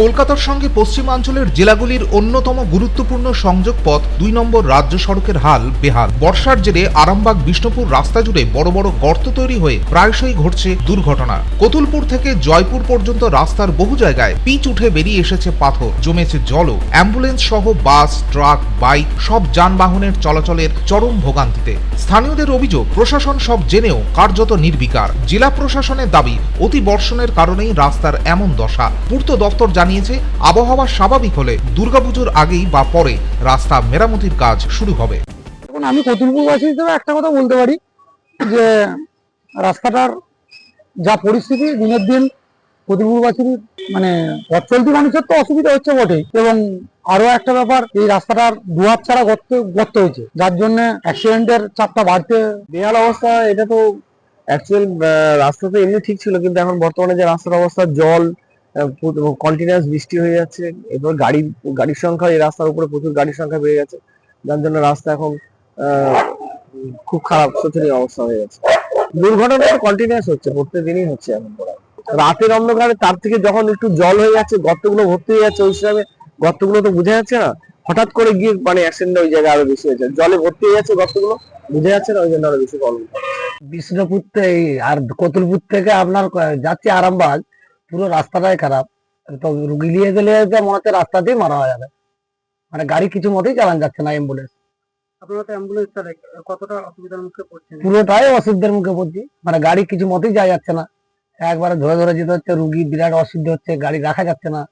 কলকাতার সঙ্গে পশ্চিমাঞ্চলের জেলাগুলির অন্যতম গুরুত্বপূর্ণ সংযোগ পথ দুই নম্বর রাজ্য সড়কের হাল বেহাল। বর্ষার জেরে আরামবাগ, বিষ্ণুপুর রাস্তা জুড়ে বড় বড় গর্ত তৈরি হয়ে প্রায়শই ঘটছে দুর্ঘটনা। কতুলপুর থেকে জয়পুর পর্যন্ত রাস্তার বহু জায়গায় পিচ উঠে বেরিয়ে এসেছে পাথর, জমেছে জলও। অ্যাম্বুলেন্স সহ বাস, ট্রাক, বাইক সব যানবাহনের চলাচলের চরম ভোগান্তিতে। স্থানীয়দের অভিযোগ, প্রশাসন সব জেনেও কার্যত নির্বিকার। জেলা প্রশাসনের দাবি, অতি বর্ষণের কারণেই রাস্তার এমন দশা। পূর্ত দপ্তর জানিয়েছে আবহাওয়া স্বাভাবিক হলে দুর্গাপুজোর আগেই বা পরে রাস্তা মেরামতির কাজ শুরু হবে। এখন আমি কতুলপুরবাসী হিসেবে একটা কথা বলতে পারি যে রাস্তাটার যা পরিস্থিতি দিনের দিন কতুলপুরবাসীর মানে পথ চলতি মানুষের তো অসুবিধা হচ্ছে বটেই। এবং আরও একটা ব্যাপার এই রাস্তাটার দুহাত ছাড়া গর্ত গর্ত হয়েছে। যার জন্য অ্যাক্সিডেন্টের চাপটা বাড়তে বেহাল অবস্থা এটা তো অ্যাকচুয়াল রাস্তা তো এমনি ঠিক ছিল কিন্তু এখন বর্তমানে যে রাস্তার অবস্থা জল কন্টিনিউয়াস বৃষ্টি হয়ে যাচ্ছে এরপর গাড়ি, গাড়ির সংখ্যা, এই রাস্তার উপরে প্রচুর গাড়ির সংখ্যা বেড়ে গেছে, যার জন্য রাস্তা এখন খুব খারাপ, শোচনীয় অবস্থা হয়ে গেছে দুর্ঘটনা তো কন্টিনিউয়াস হচ্ছে, প্রত্যেক দিনই হচ্ছে এখন রাতের অন্ধকারে তার থেকে যখন একটু জল হয়ে যাচ্ছে, গর্তগুলো ভর্তি হয়ে যাচ্ছে, ওই হিসাবে গর্তগুলো তো বোঝা যাচ্ছে না। হঠাৎ করে গিয়ে মানে অ্যাক্সিডেন্ট ওই জায়গায় আরও বেশি হয়েছে। জলে ভর্তি হয়ে যাচ্ছে গর্তগুলো, বোঝা যাচ্ছে না, ওই জন্য আরও বেশি প্রবলেম বিষ্ণুপুর থেকে আর কতুলপুর থেকে আপনার যাচ্ছে আরামবাগ পুরো রাস্তাটাই খারাপ। তো রুগী নিয়ে গেলে মনে হচ্ছে রাস্তা দিয়ে মারা হয়ে যাবে। মানে গাড়ি কিছু মতেই চালান যাচ্ছে না অ্যাম্বুলেন্স আপনারা তো অ্যাম্বুলেন্সটা কতটা অসুবিধার মুখে পড়ছেন? পুরোটাই অসুবিধার মুখে পড়ছি। মানে গাড়ি কিছু মতেই যাওয়া যাচ্ছে না। একবারে ধরে ধরে যেতে হচ্ছে রুগী বিরাট অসুবিধা হচ্ছে গাড়ি রাখা যাচ্ছে না।